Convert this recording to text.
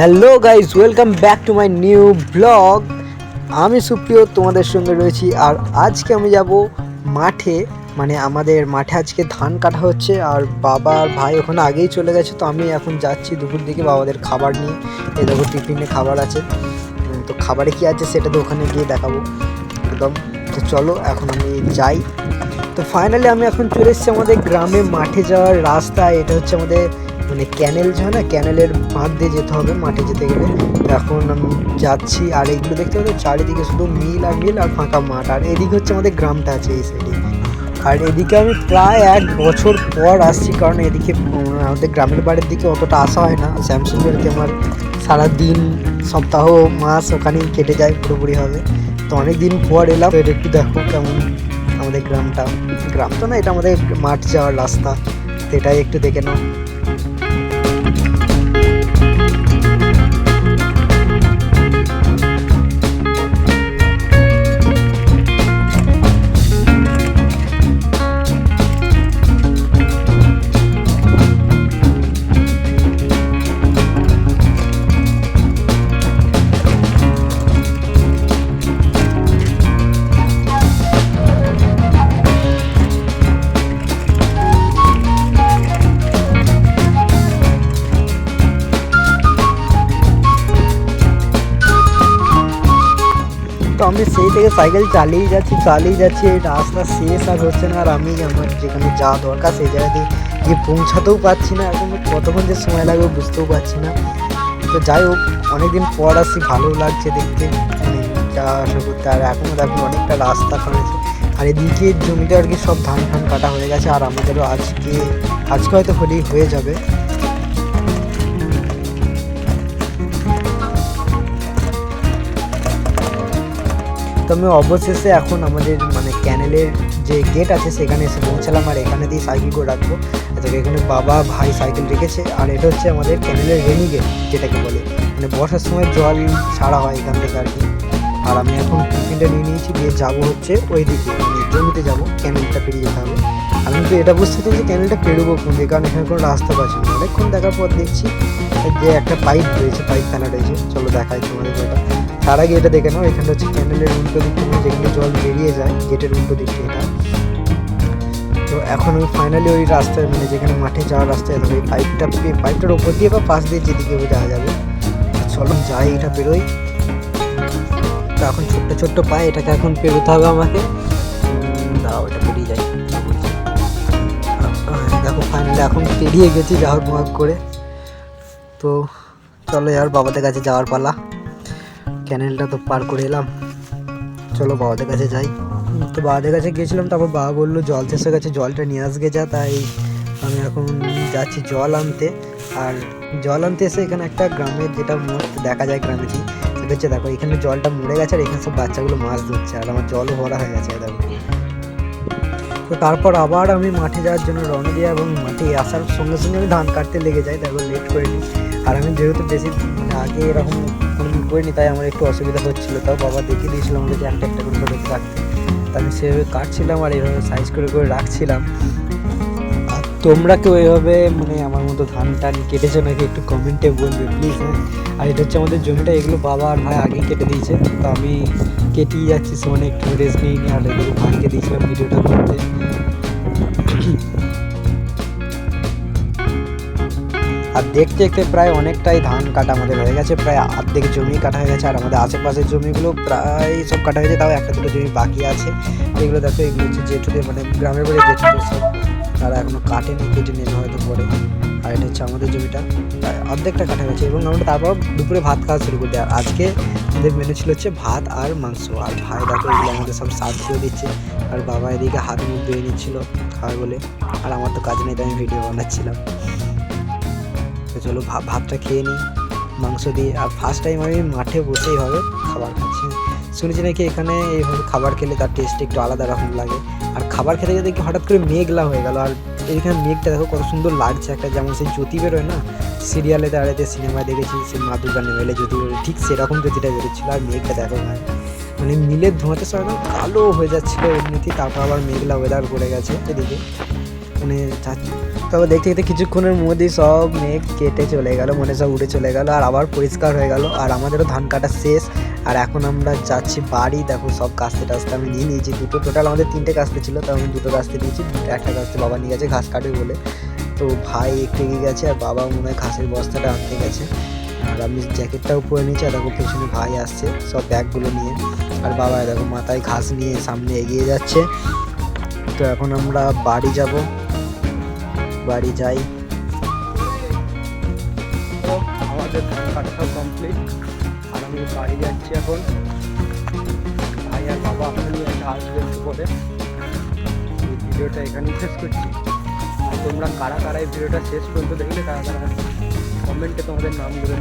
Hello guys welcome back to my new blog আমি সুপ্রিয় তোমাদের সঙ্গে রয়েছি, আর আজকে আমি যাব মাঠে। মানে আমাদের মাঠে আজকে ধান কাটা হচ্ছে, আর বাবা আর ভাই ওখানে আগেই চলে গেছে, তো আমি এখন যাচ্ছি দুপুর দিকে বাবাদের খাবার নিয়ে। এই দেখো, টিফিনে খাবার আছে। তো খাবারে কি আছে সেটা তো ওখানে গিয়ে দেখাবো। একদম। তো চলো, এখন আমি যাই। তো ফাইনালি আমি এখন চলে এসেছি আমাদের গ্রামে। মাঠে যাওয়ার রাস্তা, এটা হচ্ছে আমাদের মানে ক্যানেল যে হয় না, ক্যানেলের বাঁধ দিয়ে যেতে হবে, মাঠে যেতে গেলে। এখন আমি যাচ্ছি, আর এইগুলো দেখতে পাচ্ছি, চারিদিকে শুধু মিল আর মিল আর ফাঁকা মাঠ। আর এদিকে হচ্ছে আমাদের গ্রামটা আছে এই সাইডে আর এদিকে আমি প্রায় এক বছর পর আসছি, কারণ এদিকে আমাদের গ্রামের বাড়ির দিকে অতটা আসা হয় না। স্যামসুংয়েরতে আমার সারা দিন সপ্তাহ, মাস ওখানেই কেটে যায় পুরোপুরি হবে তো অনেক দিন পর এলাম এটা একটু দেখো কেমন আমাদের গ্রামটা। গ্রাম তো না, এটা আমাদের মাঠ যাওয়ার রাস্তা। তো এটাই একটু দেখে নাও। তো আমি সেই থেকে সাইকেল চালিয়ে যাচ্ছি চালিয়ে যাচ্ছি, এই রাস্তা শেষ আর হচ্ছে না। আর আমি আমার যেখানে যা দরকার সেই জায়গাতে গিয়ে পৌঁছাতেও পারছি না। এখন কতক্ষণ যে সময় লাগবে বুঝতেও পারছি না। তো যাই হোক, অনেকদিন পর আসছি ভালো লাগছে দেখতে। মানে যাওয়া আসা করতে, আর এখনও দেখুন অনেকটা রাস্তা করেছে আর এদিকে জমিতে আর কি সব ধান ফান কাটা হয়ে গেছে। আর আমাদেরও আজকে আজকে হয়তো হলেই হয়ে যাবে। তো আমি অবশেষে এখন আমাদের মানে ক্যানেলের যে গেট আছে সেখানে এসে পৌঁছালাম আর এখানে দিয়ে সাইকেল করে রাখব। তো এখানে বাবা, ভাই সাইকেল রেখেছে। আর এটা হচ্ছে আমাদের ক্যানেলের রেনি গেট যেটাকে বলে। মানে বর্ষার সময় জল ছাড়া হয় এখান থেকে আর কি। আর আমি এখন টিফিনটা নিয়ে নিয়েছি, দিয়ে যাব হচ্ছে ওই দিকে মানে জমিতে যাব, ক্যানেলটা পেরিয়ে যেতে হবে। আমি কিন্তু এটা বুঝতে চাই যে ক্যানেলটা পেরোবো কোন দিকে? কারণ এখানে কোনো রাস্তা পাচ্ছি না অনেকক্ষণ দেখার পর দেখছি যে একটা পাইপ রয়েছে পাইপ ফেলা রয়েছে চলো দেখাই তোমাদের ওটা তার আগে এটা দেখে নাও এখানে হচ্ছে ক্যানেলের উল্টো দিক থেকে যেখানে জল বেরিয়ে যায় গেটের উল্টো দিকটা এটা। তো এখন আমি ফাইনালি ওই রাস্তায় মানে যেখানে মাঠে যাওয়ার রাস্তায় ধরো এই পাইপটা পাইপটার ওপর দিয়ে বা পাশ দিয়ে যেদিকে যাওয়া যাবে। চলো, যাই, এটা পেরোই তো এখন ছোট্ট ছোট্ট পায়ে এটাকে এখন পেরোতে হবে আমাকে। দাঁড়াও, এটা পেরিয়ে যাই। দেখো ফাইনালি এখন পেরিয়ে গেছি যাওয়ার ভাগ করে। তো চলো আর বাবাদের কাছে যাওয়ার পালা। ক্যানেলটা তো পার করে এলাম। চলো বাবাদের কাছে যাই। তো বাবাদের কাছে গিয়েছিলাম, তারপর বাবা বলল, জল শেষ হয়ে গেছে জলটা নিয়ে আসবে যা। তাই আমি এখন যাচ্ছি জল আনতে। আর জল আনতে এসে এখানে একটা গ্রামের যেটা মস্ত দেখা যায় গ্রামেটি সেটা হচ্ছে, দেখো, এখানে জলটা মরে গেছে আর এখানে সব বাচ্চাগুলো মাছ ধরছে। আর আমার জলও ভরা হয়ে গেছে, দেখো। তো তারপর আবার আমি মাঠে যাওয়ার জন্য রওনা দিই এবং মাঠে আসার সঙ্গে সঙ্গে আমি ধান কাটতে লেগে যাই, তারপর লেট করে নিই। আর আমি যেহেতু বেশি আগে এরকম কোনোদিন করিনি, তাই আমার একটু অসুবিধা হচ্ছিল। তাও বাবা দেখিয়ে দিয়েছিল যে একটা একটা করে করে রাখতে তা আমি সেভাবে কাটছিলাম আর এইভাবে সাইজ করে করে রাখছিলাম। তোমরা কেউ এইভাবে মানে আমার মতো ধান টান কেটেছো নাকি একটু কমেন্টে বলবে প্লিজ হ্যাঁ। আর এটা হচ্ছে আমাদের জমিটা, এগুলো বাবা আর ভাই আগেই কেটে দিয়েছে। তো আমি কেটেই যাচ্ছি সমানে একটু রেস্ট নিয়ে নিই আর এগুলো ভাইকে দিয়েছিলাম ভিডিওটা করতে। আর দেখতে দেখতে প্রায় অনেকটাই ধান কাটা আমাদের হয়ে গেছে, প্রায় অর্ধেক জমি কাটা হয়ে গেছে, আর আমাদের আশেপাশের জমিগুলো প্রায় সব কাটা হয়েছে তাও একটা দুটো জমি বাকি আছে। এগুলো দেখো, এগুলো হচ্ছে জেঠুদের মানে গ্রামের বাড়ি জেঠুদের সব। তারা এখনও কাটেনি কেটে নেবে হয়তো পরে। আর এটা হচ্ছে আমাদের জমিটা। অর্ধেকটা কাটা গেছে এবং আমরা তারপর দুপুরে ভাত খাওয়া শুরু করতে আর আজকে আমাদের মেনু ছিল হচ্ছে ভাত আর মাংস। আর ভাই দেখো এগুলো আমাদের সব সাথ করে দিচ্ছে। আর বাবা এদিকে হাত মুখ ধুয়ে নিচ্ছিল খাওয়া বলে। আর আমার তো কাজ নেই, তাই আমি ভিডিও বানাচ্ছিলাম। তো চলো ভাতটা খেয়ে নিই, মাংস দিয়ে। আর ফার্স্ট টাইম আমি মাঠে বসেই হবে খাবার খাচ্ছি। শুনেছি নাকি এখানে এইভাবে খাবার খেলে তার টেস্ট একটু আলাদা রকম লাগে। আর খাবার খেতে খেতে দেখি হঠাৎ করে মেঘলা হয়ে গেল? আর এইখানে মেঘটা দেখো কত সুন্দর লাগছে একটা, যেমন সেই জ্যোতি বেরোয় না? সিরিয়ালে দাঁড়াতে সিনেমায় দেখেছি, সেই মা দুর্গা নেমেলে জ্যোতি বেরোয়। ঠিক সেরকম জ্যোতিটা বেরোচ্ছিলো আর মেঘটা দেখো ভাই মানে মিলের ধোঁয়াতে সব একদম কালো হয়ে যাচ্ছিল এমনিতেই, তারপর আবার মেঘলা ওয়েদার করে গেছে এদিকে। মানে তবে দেখতে দেখতে কিছুক্ষণের মধ্যেই সব মেঘ কেটে চলে গেল, মনে সব উড়ে চলে গেল, আর আবার পরিষ্কার হয়ে গেল। আর আমাদেরও ধান কাটা শেষ আর এখন আমরা যাচ্ছি বাড়ি। দেখো সব কাস্তে টাস্তে আমি নিয়ে নিয়েছি। দুটো টোটাল আমাদের তিনটে কাস্তে ছিল তো আমি দুটো কাস্তে নিয়েছি, দুটো একটা কাস্তে বাবা নিয়ে গেছে, ঘাস কাটবে বলে। তো ভাই একটু এগিয়ে গেছে আর বাবা মনে হয় ঘাসের বস্তাটা আনতে গেছে। আর আমি জ্যাকেটটাও পরে নিয়েছি আর দেখো পেছনে ভাই আসছে সব ব্যাগগুলো নিয়ে। আর বাবা, দেখো মাথায় ঘাস নিয়ে সামনে এগিয়ে যাচ্ছে। তো এখন আমরা বাড়ি যাব। বাড়ি যাই। আমাদের কমপ্লিট আমি বাড়ি যাচ্ছি এখন। ভাই আর বাবা আপনি একটা আসবে একটু পরে ভিডিওটা এখানেই শেষ করছি। আর তোমরা কারা কারা এই ভিডিওটা শেষ পর্যন্ত দেখলে কারা কারা কমেন্টে তোমাদের নাম লিখে।